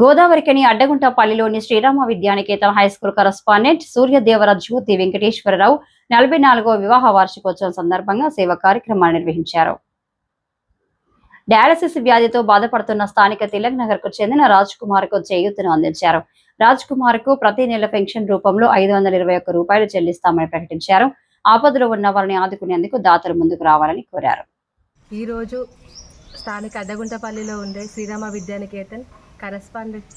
Godavarikhani అడ్డగుంటపల్లిలోని Srirama Vidyanikethan high school correspondent Suryadevara Jyothi Venkateswara Rao నలభై నాలుగో వివాహ వార్షికోత్సవం సందర్భంగా సేవ కార్యక్రమాన్ని నిర్వహించారు. డయాలసిస్ వ్యాధితో బాధపడుతున్న స్థానిక తిలక్ నగర్కు చెందిన రాజ్ కుమార్కు చేయూతను అందించారు. రాజ్ కుమార్కు ప్రతి నెల పెన్షన్ రూపంలో ఐదు వందల ఇరవై ఒక్క రూపాయలు చెల్లిస్తామని ప్రకటించారు. ఆపదలో ఉన్న వారిని ఆదుకునేందుకు దాతలు ముందుకు రావాలని కోరారు. ఈరోజు స్థానిక అడ్డగుంటపల్లిలో ఉండే శ్రీరామ విద్యానికేతన్ కరస్పాండెంట్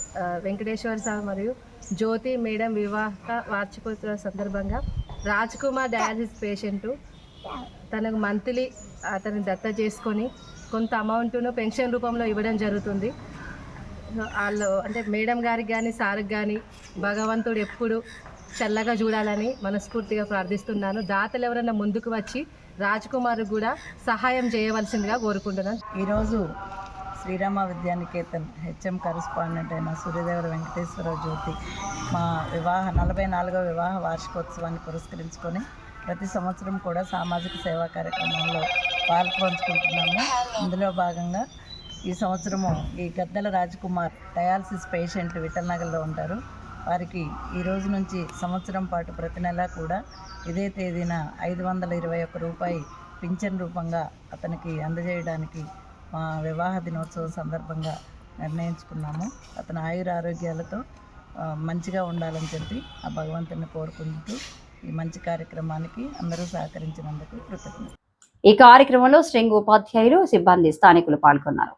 వెంకటేశ్వర స్వామి మరియు జ్యోతి మేడం వివాహ వార్షికోత్సవ సందర్భంగా రాజ్ కుమార్ డయాలసిస్ పేషెంటు తనకు మంత్లీ అతని దత్త చేసుకొని కొంత అమౌంట్ను పెన్షన్ రూపంలో ఇవ్వడం జరుగుతుంది. వాళ్ళు అంటే మేడం గారికి కానీ సార్కి కానీ భగవంతుడు ఎప్పుడు చల్లగా చూడాలని మనస్ఫూర్తిగా ప్రార్థిస్తున్నాను. దాతలు ఎవరైనా ముందుకు వచ్చి రాజ్ కుమార్ కూడా సహాయం చేయవలసిందిగా కోరుకుంటున్నాను. ఈరోజు శ్రీరామ విద్యానికేతన్ హెచ్ఎం కరస్పాండెంట్ అయిన సూర్యదేవర వెంకటేశ్వర జ్యోతి మా వివాహ నలభై నాలుగో వివాహ వార్షికోత్సవాన్ని పురస్కరించుకొని ప్రతి సంవత్సరం కూడా సామాజిక సేవా కార్యక్రమంలో పాల్పంచుకుంటున్నాము. ఇందులో భాగంగా ఈ సంవత్సరము ఈ గద్దల రాజ్కుమార్ డయాలసిస్ పేషెంట్ విఠలనగర్లో ఉంటారు. వారికి ఈ రోజు నుంచి సంవత్సరం పాటు ప్రతి నెల కూడా ఇదే తేదీన ఐదు వందల ఇరవై ఒక్క రూపాయి పింఛన్ రూపంగా అతనికి అందజేయడానికి మా వివాహ దినోత్సవం సందర్భంగా నిర్ణయించుకున్నాము. అతని ఆయుర ఆరోగ్యాలతో మంచిగా ఉండాలని చెప్పి ఆ భగవంతుని కోరుకుంటూ ఈ మంచి కార్యక్రమానికి అందరూ సహకరించినందుకు కృతజ్ఞత ఈ కార్యక్రమంలో స్ట్రింగ్ ఉపాధ్యాయులు సిబ్బంది స్థానికులు పాల్గొన్నారు.